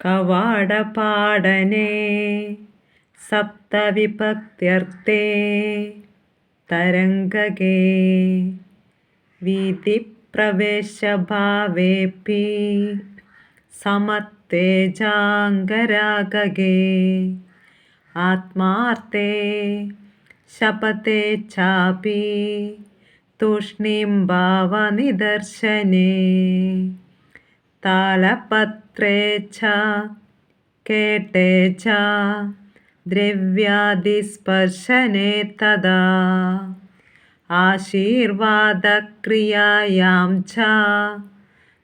കവാടപാടനെ സപ്തവിഭക്ത്യർത്ഥേ തരംഗകേ വീതിപ്രവേശഭാവേപി സമത്തേജാംഗരാഗകേ ആത്മാർത്ഥേ ശപത്തെ ചാപി തൂഷ്ണീം ഭാവനിദർശനേ താലപത്രേ കേട്ടേച്ഛ ദ്രവ്യാദിസ്പർശനേ തദാ ആശീർവാദക്രിയായാം ച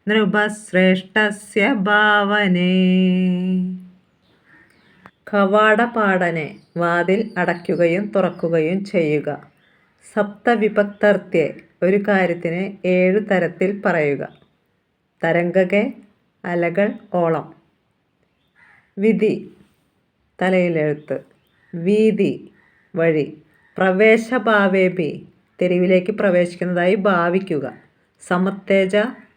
നൃപശ്രേഷ്ഠസ്യ ഭാവനേ. കവാടപാടനെ വാതിൽ അടയ്ക്കുകയും തുറക്കുകയും ചെയ്യുക. സപ്തവിഭക്തർത്തെ ഒരു കാര്യത്തിന് ഏഴു തരത്തിൽ പറയുക. തരംഗകെ അലകൾ ഓളം. വിധി തലയിലെഴുത്ത്. വീതി വഴി. പ്രവേശഭാവേപി തെരുവിലേക്ക് പ്രവേശിക്കുന്നതായി ഭാവിക്കുക. സമത്തേജ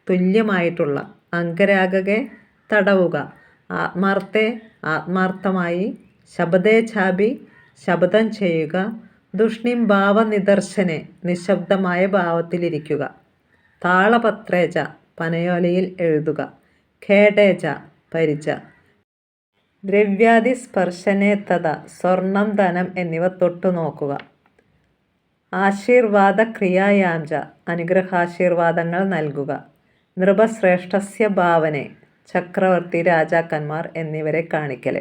തുല്യമായിട്ടുള്ള. അങ്കരാഗകെ തടവുക. ആത്മാർത്ഥെ ആത്മാർത്ഥമായി. ശബദേച്ഛാബി ശബ്ദം ചെയ്യുക. ദുഷ്ണിം ഭാവനിദർശനെ നിശബ്ദമായ ഭാവത്തിലിരിക്കുക. താളപത്രേജ പനയോലയിൽ എഴുതുക. ഖേടേജ പരിച. ദ്രവ്യാദി സ്പർശനേത്തത സ്വർണം ധനം എന്നിവ തൊട്ടു നോക്കുക. ആശീർവാദ ക്രിയായാഞ്ച അനുഗ്രഹാശീർവാദങ്ങൾ നൽകുക. നൃപശ്രേഷ്ഠസ്യ ഭാവനെ ചക്രവർത്തി രാജാക്കന്മാർ എന്നിവരെ കാണിക്കൽ